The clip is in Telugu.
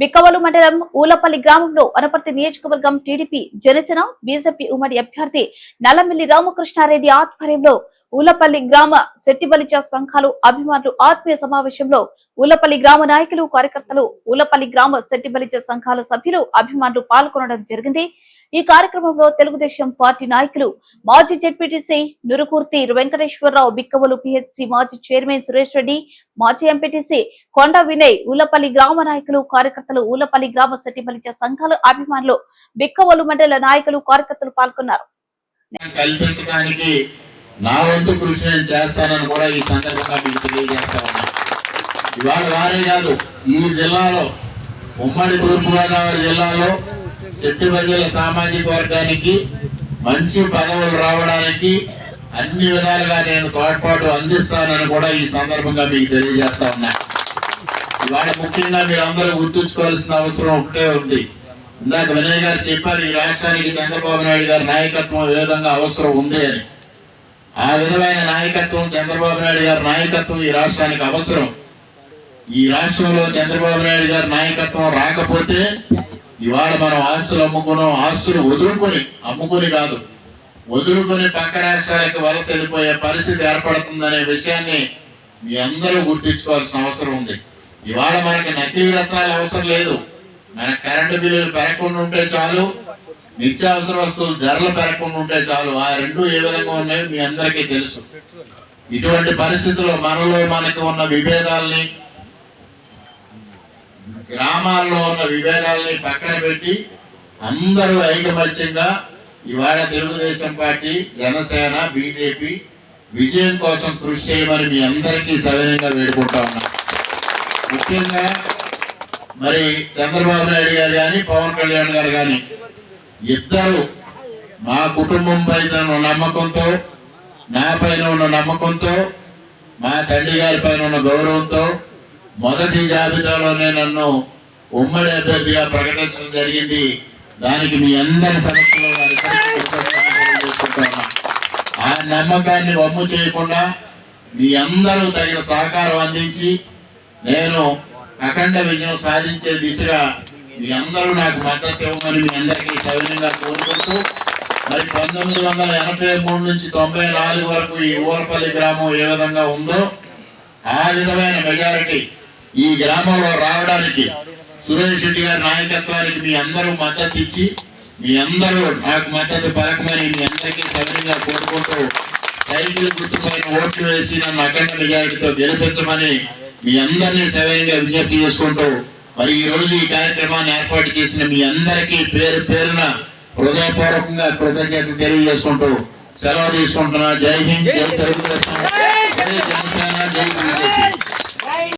బిక్కవలు మండలం ఊలపల్లి గ్రామంలో వనపర్తి నియోజకవర్గం టీడీపీ జనసేన బీజేపీ ఉమ్మడి అభ్యర్థి నల్లమిల్లి రామకృష్ణారెడ్డి ఆధ్వర్యంలో ఊలపల్లి గ్రామ శెట్టిబలిచ సంఘాలు అభిమానులు ఆత్మీయ సమావేశంలో ఊలపల్లి గ్రామ నాయకులు కార్యకర్తలు ఊలపల్లి గ్రామ శెట్టిబలిచ సంఘాల సభ్యులు అభిమానులు పాల్గొనడం జరిగింది. ఈ కార్యక్రమంలో తెలుగుదేశం పార్టీ నాయకులు మాజీ జెడ్పీటీసీ నురుకూర్తి వెంకటేశ్వరరావు బిక్కవలు పిహెచ్సి మాజీ చైర్మన్ సురేష్ రెడ్డి మాజీ ఎంపీటీసీ కొండ వినయ్ ఊలపల్లి గ్రామ నాయకులు కార్యకర్తలు ఊలపల్లి గ్రామ శెట్టిబలిచ సంఘాల అభిమానులు బిక్కవలు మండల నాయకులు కార్యకర్తలు పాల్గొన్నారు. కల్పించడానికి నా వంతు కృషి నేను చేస్తానని కూడా ఈ సందర్భంగా మీకు తెలియజేస్తా ఇవాళ వారే కాదు ఈ జిల్లాలో ఉమ్మడి తూర్పుగోదావరి జిల్లాలో సెట్టిబద్దెల సామాజిక వర్గానికి మంచి పదవులు రావడానికి అన్ని విధాలుగా నేను తోడ్పాటు అందిస్తానని కూడా ఈ సందర్భంగా మీకు తెలియజేస్తా ఉన్నా. ఇవాళ ముఖ్యంగా మీరందరూ గుర్తుంచుకోవాల్సిన అవసరం ఒకటే ఉంది. ఇందాక వినయ్ గారు చెప్పారు ఈ రాష్ట్రానికి చంద్రబాబు నాయుడు గారి నాయకత్వం ఏ విధంగా అవసరం ఉంది అని. ఆ విధమైన నాయకత్వం చంద్రబాబు నాయుడు గారి నాయకత్వం ఈ రాష్ట్రానికి అవసరం. ఈ రాష్ట్రంలో చంద్రబాబు నాయుడు గారి నాయకత్వం రాకపోతే ఇవాళ మనం ఆస్తులు అమ్ముకున్నాం ఆస్తులు వదులుకొని అమ్ముకొని కాదు వదులుకొని పక్క రాష్ట్రాలకు వలస వెళ్ళిపోయే పరిస్థితి ఏర్పడుతుందనే విషయాన్ని మీ అందరూ గుర్తించుకోవాల్సిన అవసరం ఉంది. ఇవాళ మనకి నకిలీ రత్నాలు అవసరం లేదు. మన కరెంటు బిల్లులు పెరగకుండా ఉంటే చాలు నిత్యావసర వస్తువులు ధరలు పెరగకుండా ఉంటే చాలు ఆ రెండు ఏ విధంగా ఉన్నాయో మీ అందరికీ తెలుసు. ఇటువంటి పరిస్థితుల్లో మనలో మనకు ఉన్న విభేదాల్ని గ్రామాల్లో ఉన్న విభేదాలని పక్కన పెట్టి అందరూ ఐకమత్యంగా ఇవాళ తెలుగుదేశం పార్టీ జనసేన బీజేపీ విజయం కోసం కృషి చేయమని మీ అందరికీ సవినయంగా వేడుకుంటా ఉన్నా. ముఖ్యంగా మరి చంద్రబాబు నాయుడు గారు కానీ పవన్ కళ్యాణ్ గారు కానీ ఇద్దరు మా కుటుంబం పైన ఉన్న నమ్మకంతో నా పైన ఉన్న నమ్మకంతో మా తండ్రి గారి పైన ఉన్న గౌరవంతో మొదటి జాబితాలోనే నన్ను ఉమ్మడి అభ్యర్థిగా ప్రకటించడం జరిగింది. దానికి మీ అందరి సమస్యలో ఆ నమ్మకాన్ని వమ్ము చేయకుండా మీ అందరూ తగిన సహకారం అందించి నేను అఖండ విజయం సాధించే దిశగా మీ అందరూ నాకు మద్దతు ఇవ్వమని మీ అందరికీ సవినయంగా కోరుకుంటూ మరి పంతొమ్మిది వందల ఎనభై మూడు నుంచి తొంభై నాలుగు వరకు ఈ ఊరపల్లి గ్రామం ఏ విధంగా ఉందో ఆ విధమైన మెజారిటీ ఈ గ్రామంలో రావడానికి సురేష్ రెడ్డి గారి నాయకత్వానికి మీ అందరూ మద్దతు ఇచ్చి మీ అందరూ నాకు మద్దతు పలకమని మీ అందరికీ సవినయంగా కోరుకుంటూ సైకిల్ గుర్తుపైన ఓట్లు వేసి నన్ను అఖండ మెజారిటీతో గెలిపించమని మీ అందరినీ సవినయంగా విజ్ఞప్తి చేసుకుంటూ మరి ఈ రోజు ఈ కార్యక్రమాన్ని ఏర్పాటు చేసిన మీ అందరికీ పేరు పేరున హృదయపూర్వకంగా కృతజ్ఞతలు తెలియజేసుకుంటూ సెలవు తీసుకుంటున్నా. జై హింద్ జై తెలుగుదేశం. జై జనసేన జై బీజేపీ.